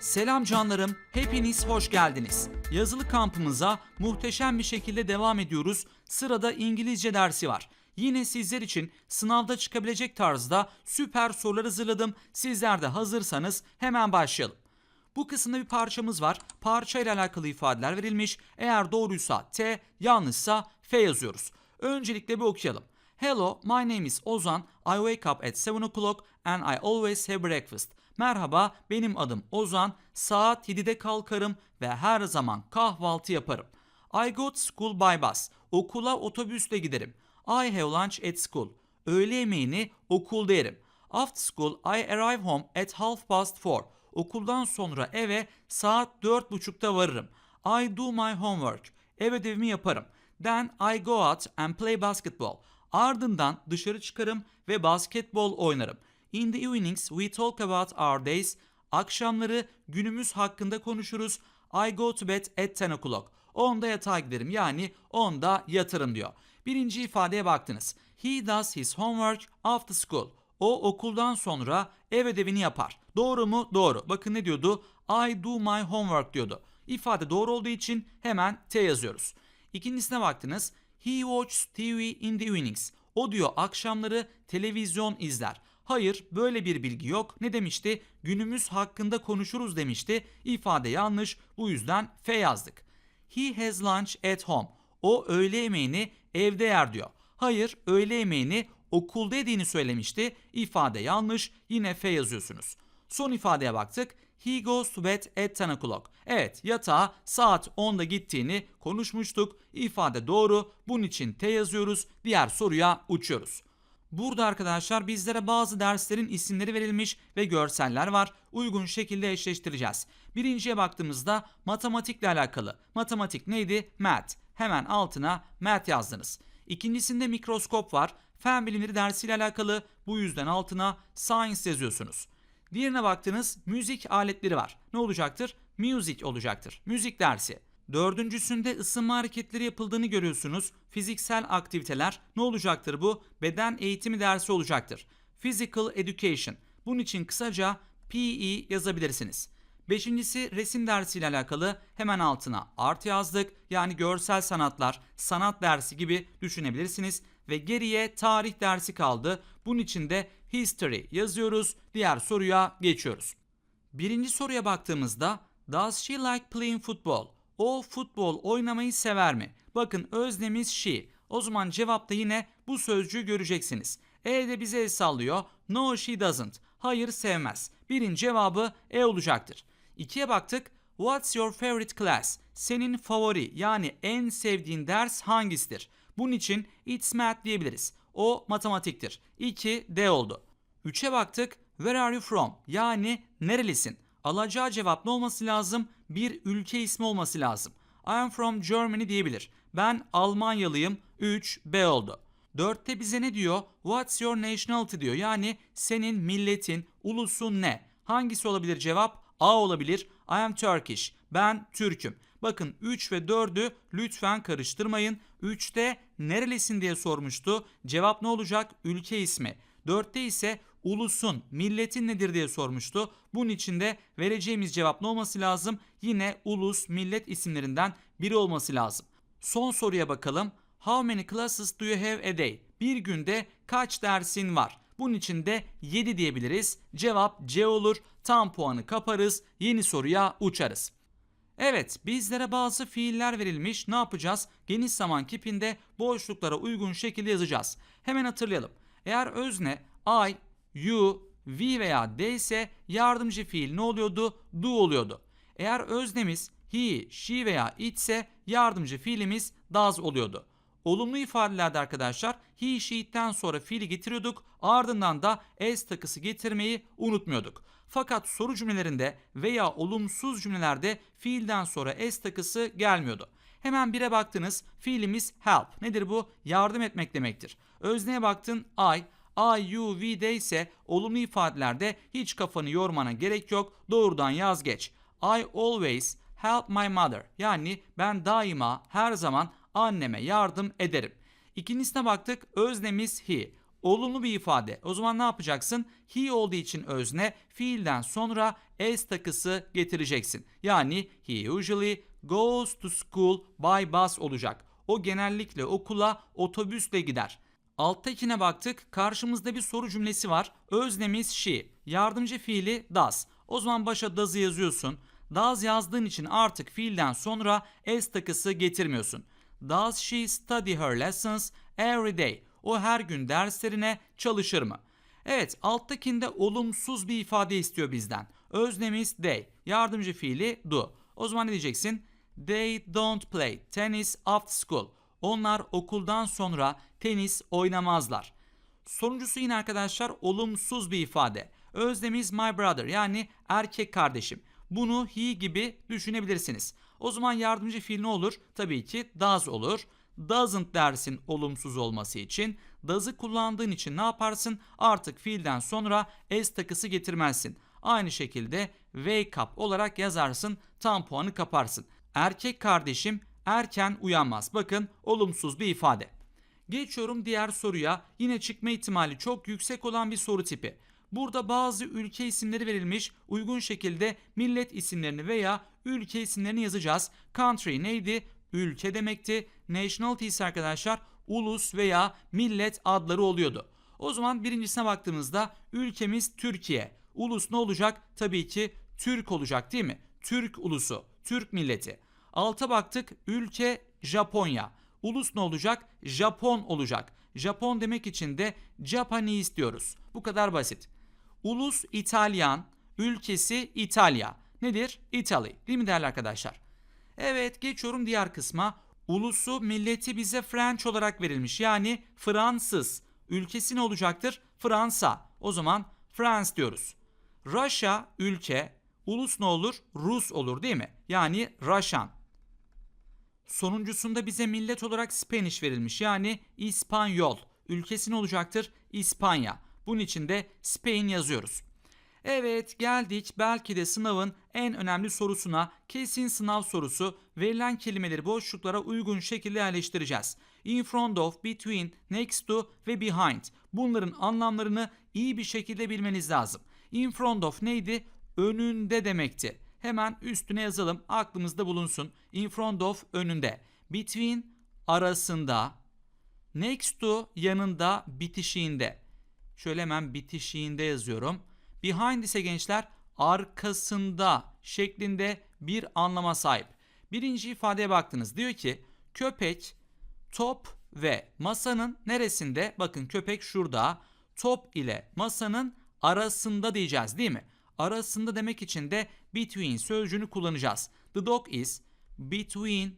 Selam canlarım, hepiniz hoş geldiniz. Yazılı kampımıza muhteşem bir şekilde devam ediyoruz. Sırada İngilizce dersi var. Yine sizler için sınavda çıkabilecek tarzda süper sorular hazırladım. Sizler de hazırsanız hemen başlayalım. Bu kısımda bir parçamız var. Parça ile alakalı ifadeler verilmiş. Eğer doğruysa T, yanlışsa F yazıyoruz. Öncelikle bir okuyalım. Hello, my name is Ozan. I wake up at 7 o'clock and I always have breakfast. Merhaba, benim adım Ozan. Saat 7'de kalkarım ve her zaman kahvaltı yaparım. I go to school by bus. Okula otobüsle giderim. I have lunch at school. Öğle yemeğini okulda yerim. After school I arrive home at half past four. Okuldan sonra eve saat dört buçukta varırım. I do my homework. Ev ödevimi yaparım. Then I go out and play basketball. Ardından dışarı çıkarım ve basketbol oynarım. In the evenings we talk about our days. Akşamları günümüz hakkında konuşuruz. I go to bed at 10 o'clock. 10'da yatağa giderim yani 10'da yatarım diyor. Birinci ifadeye baktınız. He does his homework after school. O okuldan sonra ev ödevini yapar. Doğru mu? Doğru. Bakın ne diyordu? I do my homework diyordu. İfade doğru olduğu için hemen T yazıyoruz. İkincisine baktınız. He watches TV in the evenings. O diyor akşamları televizyon izler. Hayır böyle bir bilgi yok. Ne demişti? Günümüz hakkında konuşuruz demişti. İfade yanlış. Bu yüzden F yazdık. He has lunch at home. O öğle yemeğini evde yer diyor. Hayır öğle yemeğini okulda yediğini söylemişti. İfade yanlış. Yine F yazıyorsunuz. Son ifadeye baktık. He goes to bed at 10 o'clock. Evet yatağa saat 10'da gittiğini konuşmuştuk. İfade doğru. Bunun için T yazıyoruz. Diğer soruya uçuyoruz. Burada arkadaşlar bizlere bazı derslerin isimleri verilmiş ve görseller var. Uygun şekilde eşleştireceğiz. Birinciye baktığımızda matematikle alakalı. Matematik neydi? Math. Hemen altına math yazdınız. İkincisinde mikroskop var. Fen bilimleri dersiyle alakalı. Bu yüzden altına science yazıyorsunuz. Diğerine baktınız müzik aletleri var. Ne olacaktır? Music olacaktır. Müzik dersi. Dördüncüsünde ısınma hareketleri yapıldığını görüyorsunuz. Fiziksel aktiviteler ne olacaktır bu? Beden eğitimi dersi olacaktır. Physical Education. Bunun için kısaca PE yazabilirsiniz. Beşincisi resim dersiyle alakalı hemen altına art yazdık. Yani görsel sanatlar, sanat dersi gibi düşünebilirsiniz. Ve geriye tarih dersi kaldı. Bunun için de history yazıyoruz. Diğer soruya geçiyoruz. Birinci soruya baktığımızda Does she like playing football? O futbol oynamayı sever mi? Bakın öznemiz she. O zaman cevapta yine bu sözcüğü göreceksiniz. E de bize el sallıyor. No she doesn't. Hayır sevmez. Birin cevabı E olacaktır. İkiye baktık. What's your favorite class? Senin favori yani en sevdiğin ders hangisidir? Bunun için it's math diyebiliriz. O matematiktir. 2 D oldu. 3'e baktık. Where are you from? Yani nerelisin? Alacağı cevap ne olması lazım? Bir ülke ismi olması lazım. I am from Germany diyebilir. Ben Almanyalıyım. 3 B oldu. 4'te bize ne diyor? What's your nationality diyor. Yani senin milletin, ulusun ne? Hangisi olabilir cevap? A olabilir. I am Turkish. Ben Türk'üm. Bakın 3 ve 4'ü lütfen karıştırmayın. 3'te nerelisin diye sormuştu. Cevap ne olacak? Ülke ismi. 4'te ise ulusun, milletin nedir diye sormuştu. Bunun için de vereceğimiz cevap ne olması lazım? Yine ulus, millet isimlerinden biri olması lazım. Son soruya bakalım. How many classes do you have a day? Bir günde kaç dersin var? Bunun için de 7 diyebiliriz. Cevap C olur. Tam puanı kaparız. Yeni soruya uçarız. Evet, bizlere bazı fiiller verilmiş. Ne yapacağız? Geniş zaman kipinde boşluklara uygun şekilde yazacağız. Hemen hatırlayalım. Eğer özne I, you, we veya they ise yardımcı fiil ne oluyordu? Do oluyordu. Eğer öznemiz he, she veya it ise yardımcı fiilimiz does oluyordu. Olumlu ifadelerde arkadaşlar he, she, it'ten sonra fiili getiriyorduk. Ardından da s takısı getirmeyi unutmuyorduk. Fakat soru cümlelerinde veya olumsuz cümlelerde fiilden sonra s takısı gelmiyordu. Hemen bire baktınız. Fiilimiz help. Nedir bu? Yardım etmek demektir. Özneye baktın I, I, you, we, they ise olumlu ifadelerde hiç kafanı yormana gerek yok. Doğrudan yaz geç. I always help my mother. Yani ben daima her zaman anneme yardım ederim. İkincisine baktık. Öznemiz he. Olumlu bir ifade. O zaman ne yapacaksın? He olduğu için özne fiilden sonra s takısı getireceksin. Yani he usually goes to school by bus olacak. O genellikle okula otobüsle gider. Alttakine baktık. Karşımızda bir soru cümlesi var. Öznemiz she. Yardımcı fiili does. O zaman başa does'ı yazıyorsun. Does yazdığın için artık fiilden sonra s takısı getirmiyorsun. Does she study her lessons every day? O her gün derslerine çalışır mı? Evet, alttakinde olumsuz bir ifade istiyor bizden. Öznemiz they, yardımcı fiili do. O zaman ne diyeceksin? They don't play tennis after school. Onlar okuldan sonra tenis oynamazlar. Sonuncusu yine arkadaşlar olumsuz bir ifade. Öznemiz my brother yani erkek kardeşim. Bunu he gibi düşünebilirsiniz. O zaman yardımcı fiil ne olur? Tabii ki does olur. Doesn't dersin olumsuz olması için. Does'ı kullandığın için ne yaparsın? Artık fiilden sonra s takısı getirmezsin. Aynı şekilde wake up olarak yazarsın. Tam puanı kaparsın. Erkek kardeşim erken uyanmaz. Bakın olumsuz bir ifade. Geçiyorum diğer soruya. Yine çıkma ihtimali çok yüksek olan bir soru tipi. Burada bazı ülke isimleri verilmiş. Uygun şekilde millet isimlerini veya ülke isimlerini yazacağız. Country neydi? Ülke demekti. Nationality ise arkadaşlar ulus veya millet adları oluyordu. O zaman birincisine baktığımızda ülkemiz Türkiye. Ulus ne olacak? Tabii ki Türk olacak değil mi? Türk ulusu, Türk milleti. Alta baktık ülke Japonya. Ulus ne olacak? Japon olacak. Japon demek için de Japanese diyoruz. Bu kadar basit. Ulus İtalyan, ülkesi İtalya. Nedir? Italy. Değil mi değerli arkadaşlar? Evet geçiyorum diğer kısma. Ulusu milleti bize French olarak verilmiş. Yani Fransız. Ülkesi ne olacaktır? Fransa. O zaman France diyoruz. Russia ülke. Ulus ne olur? Rus olur değil mi? Yani Russian. Sonuncusunda bize millet olarak Spanish verilmiş. Yani İspanyol. Ülkesi ne olacaktır? İspanya. Bunun için de Spain yazıyoruz. Evet geldik belki de sınavın en önemli sorusuna kesin sınav sorusu verilen kelimeleri boşluklara uygun şekilde yerleştireceğiz. In front of, between, next to ve behind bunların anlamlarını iyi bir şekilde bilmeniz lazım. In front of neydi? Önünde demekti. Hemen üstüne yazalım aklımızda bulunsun. In front of önünde. Between arasında. Next to yanında bitişiğinde. Şöyle hemen bitişiğinde yazıyorum. Behind ise gençler arkasında şeklinde bir anlama sahip. Birinci ifadeye baktınız. Diyor ki köpek top ve masanın neresinde? Bakın köpek şurada. Top ile masanın arasında diyeceğiz değil mi? Arasında demek için de between sözcüğünü kullanacağız. The dog is between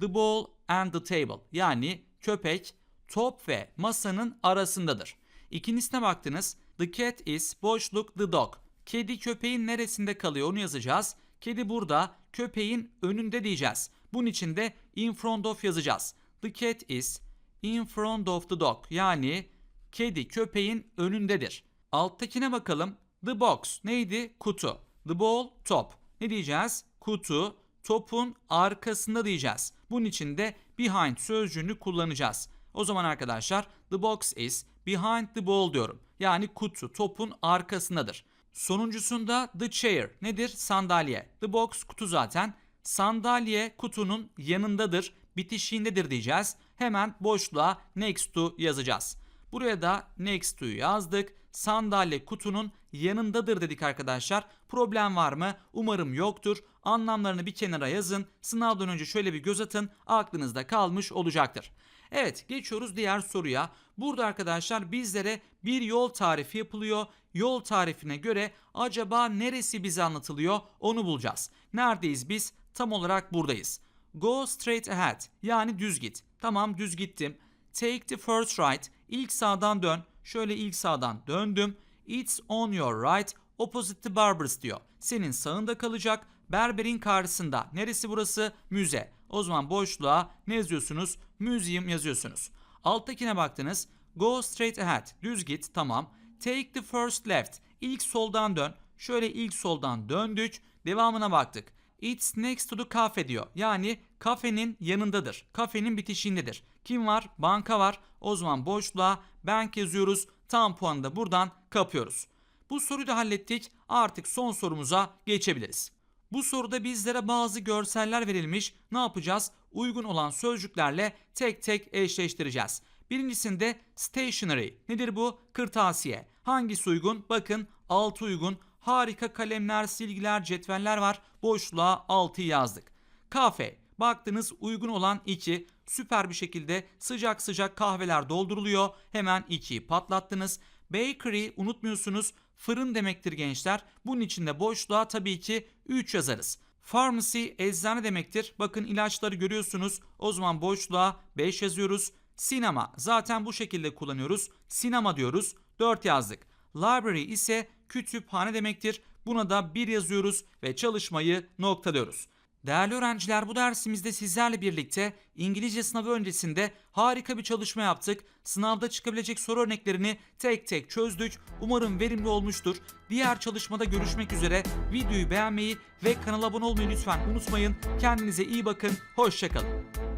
the ball and the table. Yani köpek top ve masanın arasındadır. İkincisine baktınız. The cat is boşluk the dog. Kedi köpeğin neresinde kalıyor onu yazacağız. Kedi burada köpeğin önünde diyeceğiz. Bunun için de in front of yazacağız. The cat is in front of the dog. Yani kedi köpeğin önündedir. Alttakine bakalım. The box neydi? Kutu. The ball top. Ne diyeceğiz? Kutu topun arkasında diyeceğiz. Bunun için de behind sözcüğünü kullanacağız. O zaman arkadaşlar the box is behind the ball diyorum. Yani kutu topun arkasındadır. Sonuncusunda the chair nedir? Sandalye. The box kutu zaten. Sandalye kutunun yanındadır, bitişiğindedir diyeceğiz. Hemen boşluğa next to yazacağız. Buraya da next to yazdık. Sandalye kutunun yanındadır dedik arkadaşlar. Problem var mı? Umarım yoktur. Anlamlarını bir kenara yazın. Sınavdan önce şöyle bir göz atın. Aklınızda kalmış olacaktır. Evet geçiyoruz diğer soruya. Burada arkadaşlar bizlere bir yol tarifi yapılıyor. Yol tarifine göre acaba neresi bize anlatılıyor onu bulacağız. Neredeyiz biz? Tam olarak buradayız. Go straight ahead yani düz git. Tamam düz gittim. Take the first right ilk sağdan dön. Şöyle ilk sağdan döndüm. It's on your right opposite the barbers diyor. Senin sağında kalacak. Berberin karşısında. Neresi burası? Müze. O zaman boşluğa ne yazıyorsunuz? Museum yazıyorsunuz. Alttakine baktınız. Go straight ahead. Düz git. Tamam. Take the first left. İlk soldan dön. Şöyle ilk soldan döndük. Devamına baktık. It's next to the cafe diyor. Yani kafenin yanındadır. Kafenin bitişiğindedir. Kim var? Banka var. O zaman boşluğa bank yazıyoruz. Tam puanı da buradan kapıyoruz. Bu soruyu da hallettik. Artık son sorumuza geçebiliriz. Bu soruda bizlere bazı görseller verilmiş. Ne yapacağız? Uygun olan sözcüklerle tek tek eşleştireceğiz. Birincisinde stationery. Nedir bu? Kırtasiye. Hangisi uygun? Bakın 6 uygun. Harika kalemler, silgiler, cetveller var. Boşluğa 6'yı yazdık. Kafe. Baktınız uygun olan 2. Süper bir şekilde sıcak sıcak kahveler dolduruluyor. Hemen 2'yi patlattınız. Bakery unutmuyorsunuz. Fırın demektir gençler. Bunun içinde boşluğa tabii ki 3 yazarız. Pharmacy eczane demektir. Bakın ilaçları görüyorsunuz. O zaman boşluğa 5 yazıyoruz. Sinema zaten bu şekilde kullanıyoruz. Sinema diyoruz. 4 yazdık. Library ise kütüphane demektir. Buna da 1 yazıyoruz ve çalışmayı noktalıyoruz. Değerli öğrenciler bu dersimizde sizlerle birlikte İngilizce sınavı öncesinde harika bir çalışma yaptık. Sınavda çıkabilecek soru örneklerini tek tek çözdük. Umarım verimli olmuştur. Diğer çalışmada görüşmek üzere. Videoyu beğenmeyi ve kanala abone olmayı lütfen unutmayın. Kendinize iyi bakın. Hoşçakalın.